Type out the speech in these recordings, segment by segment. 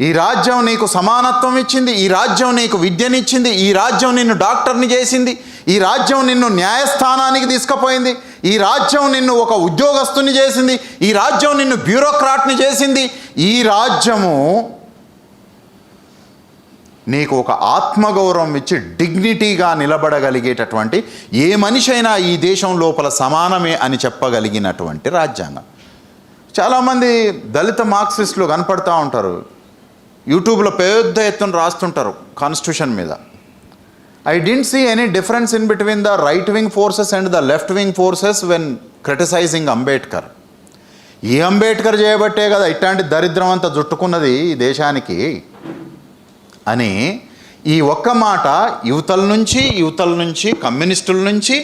ఈ రాజ్యం నీకు సమానత్వం ఇచ్చింది ఈ రాజ్యం నీకు విద్యనిచ్చింది ఈ రాజ్యం నిన్ను డాక్టర్ని చేసింది ఈ రాజ్యం నిన్ను న్యాయస్థానానికి తీసుకుపోయింది ఈ రాజ్యం నిన్ను ఒక ఉద్యోగస్తుని చేసింది ఈ రాజ్యం నిన్ను బ్యూరోక్రాట్ని చేసింది. ఈ రాజ్యము నీకు ఒక ఆత్మగౌరవం ఇచ్చి డిగ్నిటీగా నిలబడగలిగేటటువంటి ఏ మనిషి అయినా ఈ దేశం లోపల సమానమే అని చెప్పగలిగినటువంటి రాజ్యాంగం. చాలామంది దళిత మార్క్సిస్టులు కనపడుతూ ఉంటారు యూట్యూబ్లో పెద్ద ఎత్తున రాస్తుంటారు కాన్స్టిట్యూషన్ మీద. I didn't see any difference in between the right wing forces and the left wing forces when criticising Ambedkar ఈ అంబేద్కర్ చేయబట్టే కదా ఇట్లాంటి దరిద్రం అంతా జుట్టుకున్నది ఈ దేశానికి అని ఈ ఒక్క మాట యువతల నుంచి యువతల నుంచి కమ్యూనిస్టుల నుంచి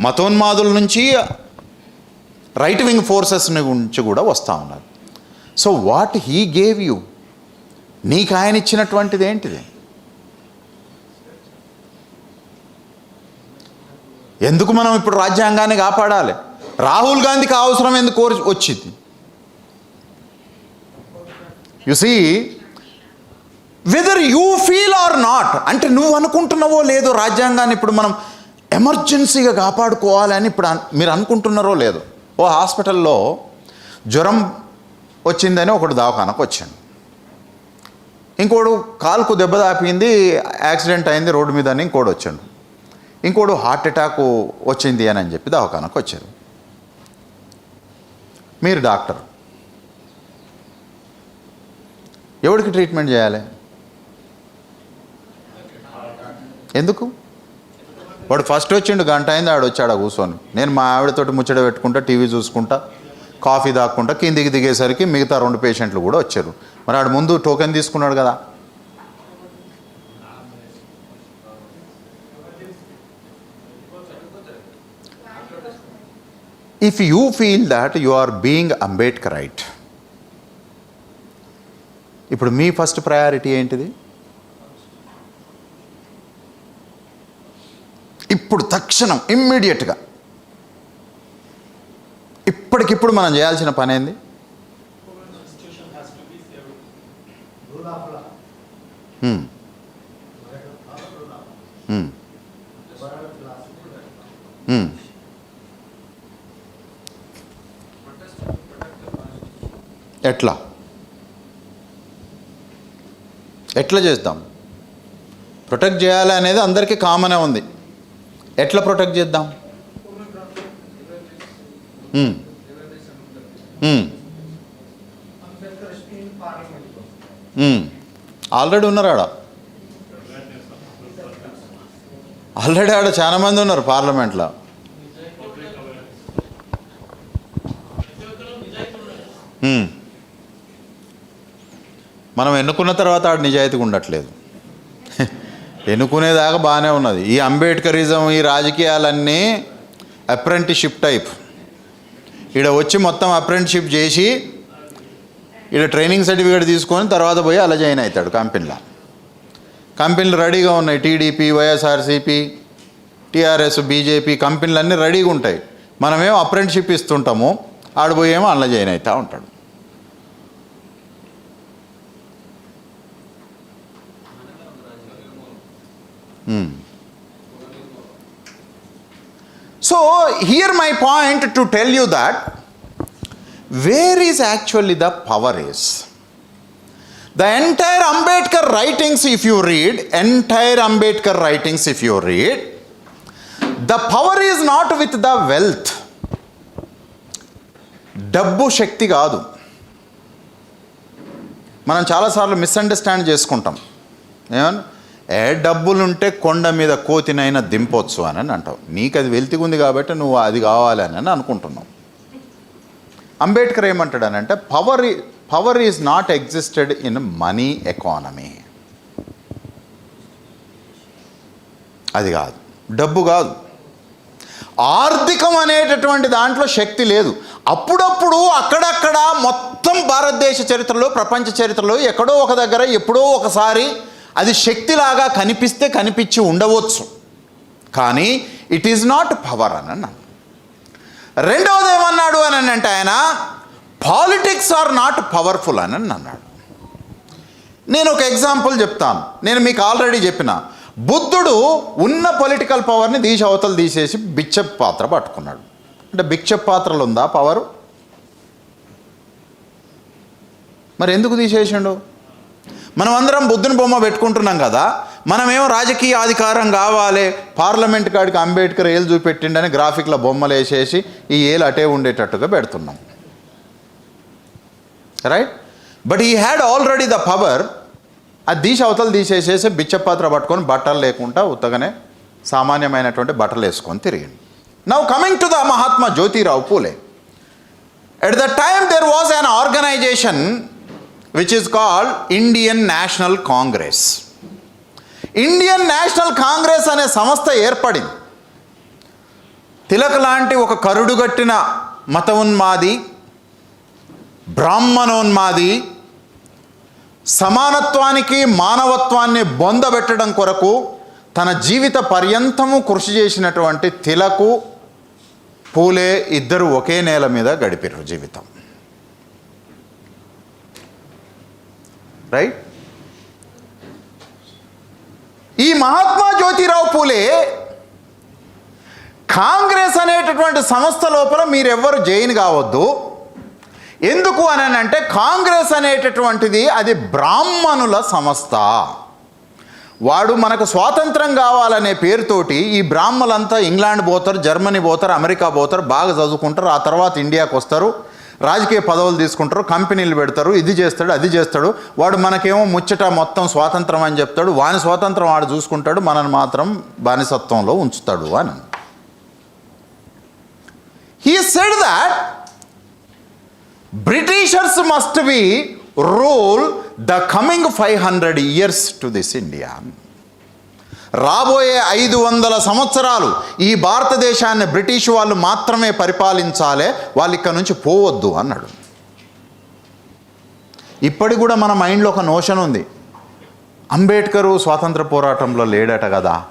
మతోన్మాదుల నుంచి రైట్ వింగ్ ఫోర్సెస్ నుంచి కూడా వస్తూ ఉన్నారు. So what he gave you నీకు ఆయన ఇచ్చినటువంటిది ఏంటిది? ఎందుకు మనం ఇప్పుడు రాజ్యాంగాన్ని కాపాడాలి? రాహుల్ గాంధీకి అవసరం ఎందుకు కోరి- వచ్చింది? You see whether you feel or not అంటే నువ్వు అనుకుంటున్నావో లేదో రాజ్యాంగాన్ని ఇప్పుడు మనం ఎమర్జెన్సీగా కాపాడుకోవాలని ఇప్పుడు మీరు అనుకుంటున్నారో లేదో. ఓ హాస్పిటల్లో జ్వరం వచ్చిందని ఒకడు దవాఖానకు వచ్చాడు. ఇంకోడు కాలుకు దెబ్బ తాపింది యాక్సిడెంట్ అయింది రోడ్డు మీద అని ఇంకోడు వచ్చాడు. ఇంకోడు హార్ట్ అటాక్ వచ్చింది అని అని చెప్పి దవాఖానకు వచ్చారు. మీరు డాక్టర్. ఎవరికి ట్రీట్మెంట్ చేయాలి? ఎందుకు? వాడు ఫస్ట్ వచ్చిండు గంట అయింది ఆడు వచ్చాడు కూర్చొని. నేను మా ఆవిడతోటి ముచ్చట పెట్టుకుంటా టీవీ చూసుకుంటా కాఫీ తాక్కుంటా కిందికి దిగేసరికి మిగతా రెండు పేషెంట్లు కూడా వచ్చారు. మరి ఆడు ముందు టోకెన్ తీసుకున్నాడు కదా. If you feel that you are being Ambedkar right ఇప్పుడు మీ ఫస్ట్ ప్రయారిటీ ఏంటిది? ఇప్పుడు తక్షణం ఇమ్మీడియట్గా ఇప్పటికిప్పుడు మనం చేయాల్సిన పని Hmm. Hmm. Hmm. ఎట్లా? ఎట్లా చేద్దాం? ప్రొటెక్ట్ చేయాలి అనేది అందరికీ కామనే ఉంది. ఎట్లా ప్రొటెక్ట్ చేద్దాం? ఉమ్. ఉమ్. ఆల్రెడీ ఉన్నారు ఆడ ఆల్రెడీ ఆడ చాలా మంది ఉన్నారు పార్లమెంట్లో. మనం ఎన్నుకున్న తర్వాత ఆడ నిజాయితీగా ఉండట్లేదు. ఎన్నుకునేదాకా బాగానే ఉన్నది. ఈ అంబేద్కరిజం ఈ రాజకీయాలన్నీ అప్రెంటిషిప్ టైప్. ఈడ వచ్చి మొత్తం అప్రెంటిషిప్ చేసి ఇక్కడ ట్రైనింగ్ సర్టిఫికేట్ తీసుకొని తర్వాత పోయి అలా జాయిన్ అవుతాడు కంపెనీలో. కంపెనీలు రెడీగా ఉన్నాయి. టీడీపీ వైఎస్ఆర్సీపీ టీఆర్ఎస్ బీజేపీ కంపెనీలు అన్నీ రెడీగా ఉంటాయి. మనమేమో అప్రెంటిషిప్ ఇస్తుంటాము. ఆడిపోయేమో అలా జాయిన్ అవుతూ ఉంటాడు. So here my point to tell you that where is actually the power is the entire Ambedkar writings if you read entire Ambedkar writings if you read the power is not with the wealth డబ్బు శక్తి కాదు మనం చాలాసార్లు misunderstand చేసుకుంటాం ఏమన్నా ఏ డబ్బులుంటే కొండ మీద కోతినైనా దింపొచ్చు అని అంటావు. నీకు అది వెళ్తిగా ఉంది కాబట్టి నువ్వు అది కావాలని అని అనుకుంటున్నావు. Ambedkar ఏమంటాడనంటే power power is not existed in money economy అది కాదు. డబ్బు కాదు. ఆర్థికం అనేటటువంటి దాంట్లో శక్తి లేదు. అప్పుడప్పుడు అక్కడక్కడ మొత్తం భారతదేశ చరిత్రలో ప్రపంచ చరిత్రలో ఎక్కడో ఒక దగ్గర ఎప్పుడో ఒకసారి అది శక్తిలాగా కనిపిస్తే కనిపించి ఉండవచ్చు. కానీ ఇట్ ఈజ్ నాట్ పవర్ అని అన్నాను రెండవది ఏమన్నాడు అని అంటే ఆయన పాలిటిక్స్ ఆర్ నాట్ పవర్ఫుల్ అని అన్నాడు. నేను ఒక ఎగ్జాంపుల్ చెప్తాను. నేను మీకు ఆల్రెడీ చెప్పిన. బుద్ధుడు ఉన్న పొలిటికల్ పవర్ని తీసి అవతలు తీసేసి బిచ్చప్ పాత్ర పట్టుకున్నాడు. అంటే బిచ్చప్ పాత్రలు ఉందా పవరు మరి ఎందుకు తీసేసిండు? మనం అందరం బుద్ధుని బొమ్మ పెట్టుకుంటున్నాం కదా. మనమేమో రాజకీయ అధికారం కావాలి. పార్లమెంట్ కాడికి అంబేద్కర్ ఏలు చూపెట్టిండని గ్రాఫిక్లో బొమ్మలు వేసేసి ఈ ఏలు అటే ఉండేటట్టుగా పెడుతున్నాం. Right but he had already the power అది తీసి అవతలు తీసేసేసి బిచ్చపాత్ర పట్టుకొని బట్టలు లేకుండా ఉత్తగానే సామాన్యమైనటువంటి బట్టలు వేసుకొని తిరిగింది now coming to the Mahatma Jyotirao Phule at the time there was an organisation which is called Indian National Congress Indian National Congress అనే సంస్థ ఏర్పడింది. తిలక్ లాంటి ఒక కరుడుగట్టిన మత ఉన్మాది బ్రాహ్మణోన్మాది సమానత్వానికి మానవత్వాన్ని బొందబెట్టడం కొరకు తన జీవిత పర్యంతము కృషి చేసినటువంటి తిలకు పూలే ఇద్దరు ఒకే నేల మీద గడిపారు జీవితం. రైట్ ఈ మహాత్మా జ్యోతిరావు పూలే కాంగ్రెస్ అనేటటువంటి సంస్థ లోపల మీరెవ్వరు జైన్ కావద్దు. ఎందుకు అని అంటే కాంగ్రెస్ అనేటటువంటిది అది బ్రాహ్మణుల సంస్థ. వాడు మనకు స్వాతంత్రం కావాలనే పేరుతోటి ఈ బ్రాహ్మలంతా ఇంగ్లాండ్ పోతారు జర్మనీ పోతారు అమెరికా పోతారు బాగా చదువుకుంటారు ఆ తర్వాత ఇండియాకు వస్తారు రాజకీయ పదవులు తీసుకుంటారు కంపెనీలు పెడతారు ఇది చేస్తాడు అది చేస్తాడు. వాడు మనకేమో ముచ్చట మొత్తం స్వాతంత్రం అని చెప్తాడు. వాని స్వాతంత్రం వాడు చూసుకుంటాడు మనల్ని మాత్రం బానిసత్వంలో ఉంచుతాడు అని. He said that Britishers must be rule the coming five hundred years to this India రాబోయే ఐదు వందల సంవత్సరాలు ఈ భారతదేశాన్ని బ్రిటిష్ వాళ్ళు మాత్రమే పరిపాలించాలే వాళ్ళు ఇక్కడ నుంచి పోవద్దు అన్నాడు. ఇప్పటికి కూడా మన మైండ్లో ఒక నోషన్ ఉంది. అంబేద్కరు స్వాతంత్ర పోరాటంలో లేడట కదా.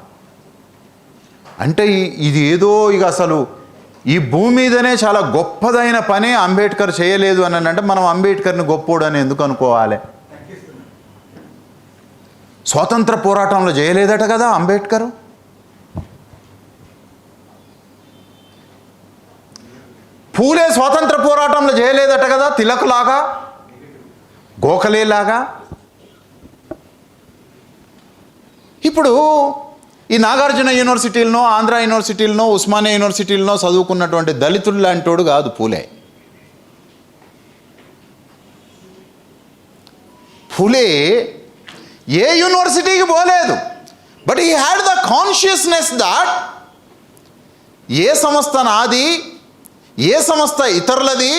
అంటే ఇది ఏదో ఇక అసలు ఈ భూమి మీదనే చాలా గొప్పదైన పని అంబేద్కర్ చేయలేదు అని అంటే మనం అంబేద్కర్ని గొప్పోడు అని ఎందుకు అనుకోవాలి? స్వాతంత్ర పోరాటంలో చేయలేదట కదా అంబేద్కర్? పూలే స్వాతంత్ర పోరాటంలో చేయలేదట కదా తిలకులాగా? గోఖలేలాగా? ఇప్పుడు ఈ నాగార్జున యూనివర్సిటీలనో ఆంధ్ర యూనివర్సిటీలనో ఉస్మానియా యూనివర్సిటీలనో చదువుకున్నటువంటి దళితుడు లాంటోడు కాదు పూలే. పూలే ఏ యూనివర్సిటీకి పోలేదు. But he had the consciousness that ఏ సంస్థ నాది ఏ సంస్థ ఇతరులది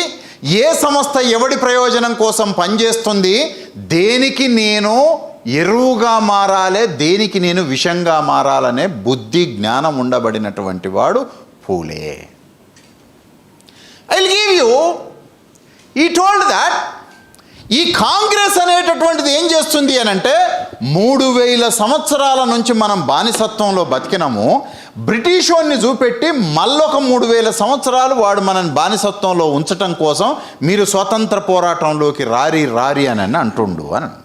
ఏ సంస్థ ఎవడి ప్రయోజనం కోసం పనిచేస్తుంది దేనికి నేను ఎరువుగా మారాలే దేనికి నేను విషంగా మారాలనే బుద్ధి జ్ఞానం ఉండబడినటువంటి వాడు Phule. I give you he told that ఈ కాంగ్రెస్ అనేటటువంటి చేస్తుంది అని అంటే మూడు వేల సంవత్సరాల నుంచి మనం బానిసత్వంలో బతికినాము. బ్రిటిష్ వాడిని చూపెట్టి మళ్ళొక మూడు వేల సంవత్సరాలు వాడు మనని బానిసత్వంలో ఉంచటం కోసం మీరు స్వతంత్ర పోరాటంలోకి రారి రారి అని అని అంటుండు అని